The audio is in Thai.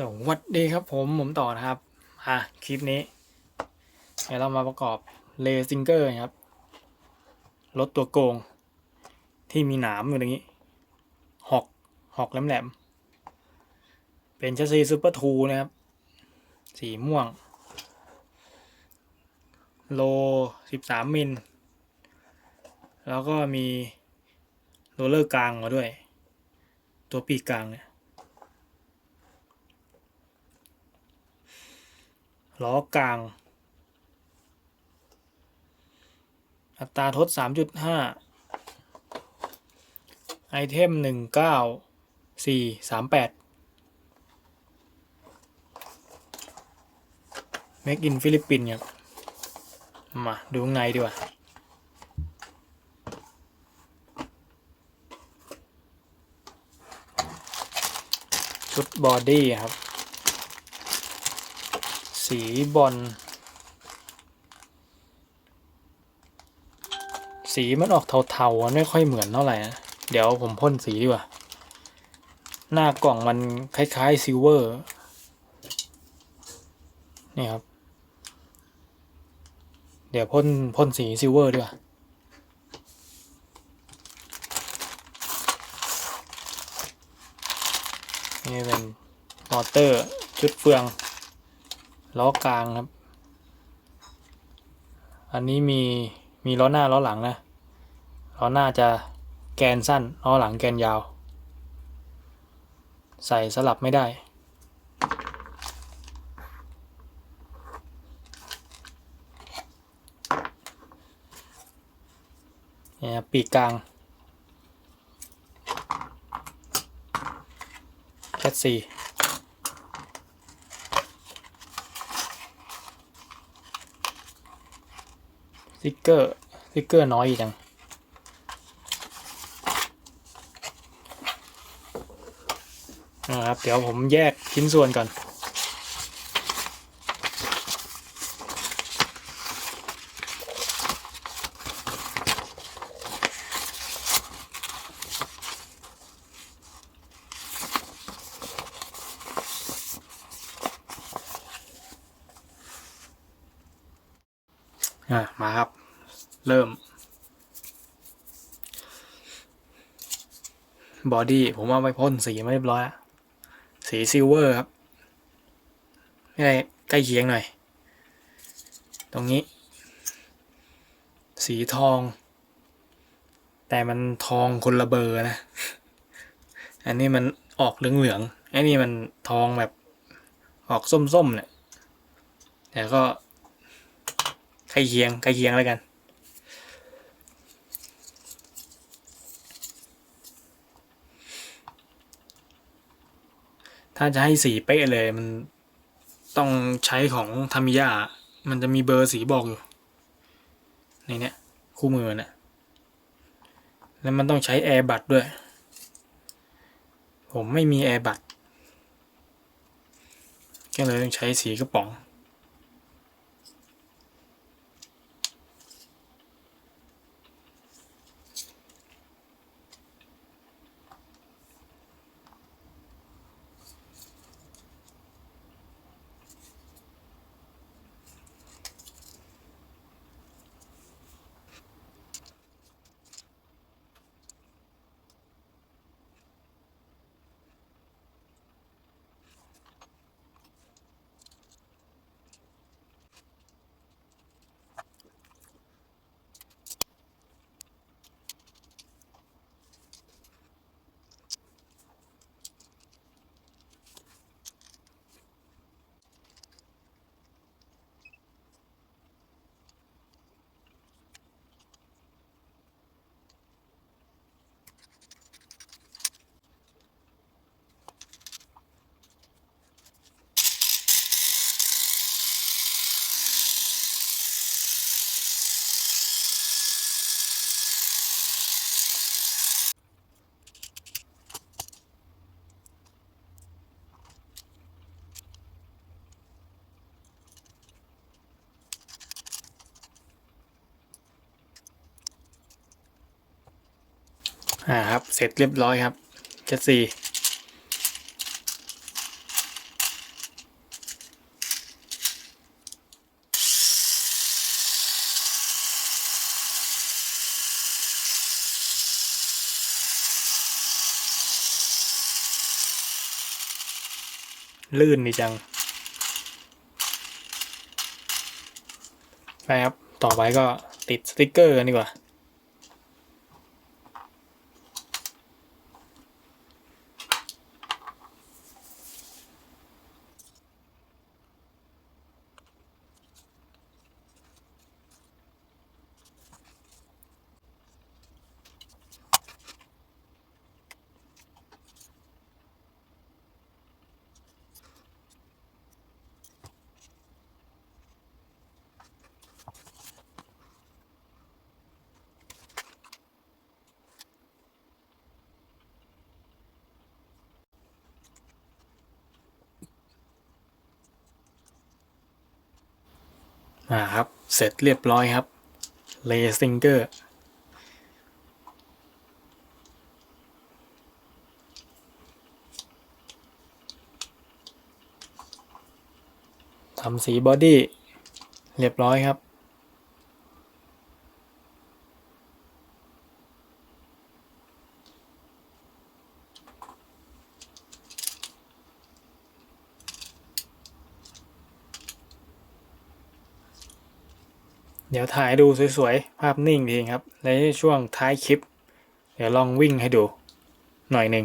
สวัสดีครับผมผมต่อนะครับ อะ คลิปนี้ เดี๋ยวเรามาประกอบเลซิงเกอร์ครับ รถตัวโกง ที่มีหนามอยู่ตรงนี้ หอก หอกแหลมๆ เป็นชสซีซูเปอร์ทูนะครับ สีม่วง โลสิบสามมิล แล้วก็มีโรลเลอร์กลางมาด้วย ตัวปีกกลางเนี่ย ล้อกลาง อัตราทด 3.5 ไอเทม 19438 Make in ฟิลิปปินส์ครับ มา ดูข้างในดีกว่า ชุดบอดี้ครับ สีบอลสีมันออกเทาๆอะไม่ค่อยเหมือนเท่าไหร่นะเดี๋ยวผมพ่นสีดีกว่า หน้ากล่องมันคล้ายๆซิลเวอร์นี่ครับ เดี๋ยวพ่นพ่นสีซิลเวอร์ดีกว่านี่เป็นมอเตอร์ชุดเฟือง ล้อกลางครับ อันนี้มีมีล้อหน้าล้อหลังนะ ล้อหน้าจะแกนสั้น ล้อหลังแกนยาว ใส่สลับไม่ได้ เนี่ยปีกกลางแคทซี ติกเกอร์สติกเกอร์น้อยจัง นะครับ เดี๋ยวผมแยกชิ้นส่วนก่อน อะมาครับ เริ่มบอดี้ผมเอาไปพ่นสีมาเรียบร้อยแล้วสีซิลเวอร์ครับใกล้ใกล้เคียงหน่อย ตรงนี้ สีทอง แต่มันทองคนละเบอร์นะ อันนี้มันออกเหลืองๆอันนี้มันทองแบบออกส้มๆเนี่ยแต่ก็ ใกล้เคียงใกล้เคียงแล้วกันถ้าจะให้สีเป๊ะเลยมันต้องใช้ของทามิยามันจะมีเบอร์สีบอกอยู่ ในเนี้ยคู่มือนะ่ะแล้วมันต้องใช้แอร์บัตด้วย ผมไม่มีแอร์บัตก็เลยต้องใช้สีกระป๋อง อ่าครับ เสร็จเรียบร้อยครับเจ็ดสี่ลื่นนี่จัง ไปครับ ต่อไปก็ติดสติกเกอร์กันดีกว่า อ่าครับ เสร็จเรียบร้อยครับเลสติงเกอร์ทำสีบอดี้เรียบร้อยครับ เดี๋ยวถ่ายดูสวยๆ ภาพนิ่งดีครับและช่วงท้ายคลิป เดี๋ยวลองวิ่งให้ดูหน่อยหนึ่ง